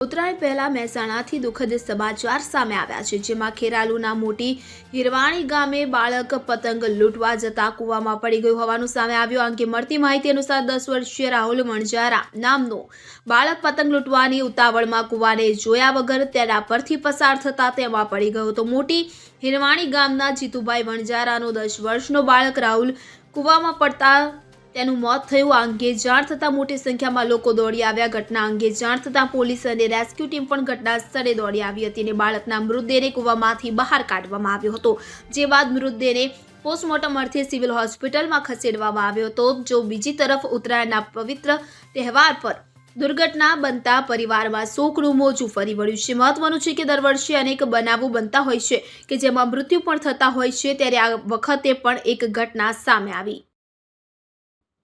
ઉત્તરાયણ પહેલા મહેસાણાથી દુઃખદ સમાચાર સામે આવ્યા છે, જેમાં ખેરાલુના મોટી હિરવાણી ગામે બાળક પતંગ લૂંટવા જતા કૂવામાં પડી ગયું હોવાનું સામે આવ્યું. અંગે મળતી માહિતી અનુસાર દસ વર્ષીય રાહુલ મણજારા નામનો બાળક પતંગ લૂંટવાની ઉતાવળમાં કૂવાને જોયા વગર તેના પરથી પસાર થતા તેમાં પડી ગયો તો મોટી હિરવાણી ગામના જીતુભાઈ વણજારાનો દસ વર્ષનો બાળક રાહુલ કૂવામાં પડતા તેનું મોત થયું. આ અંગે જાણ થતાં મોટી સંખ્યામાં લોકો દોડી આવ્યા. ઘટના અંગે જાણ થતાં પોલીસ અને રેસ્ક્યુ ટીમ પણ ઘટના સ્થળે દોડી આવી હતી અને બાળકના મૃતદેહને કૂવામાંથી બહાર કાઢવામાં આવ્યો હતો. જે બાદ મૃતદેહને પોસ્ટમોર્ટમ અર્થે સિવિલ હોસ્પિટલમાં ખસેડવામાં આવ્યો હતો. જો બીજી તરફ ઉત્તરાયણના પવિત્ર તહેવાર પર દુર્ઘટના બનતા પરિવારમાં શોકનું મોજું ફરી વળ્યું છે. મહત્વનું છે કે દર વર્ષે અનેક બનાવો બનતા હોય છે કે જેમાં મૃત્યુ પણ થતા હોય છે. ત્યારે આ વખતે પણ એક ઘટના સામે આવી.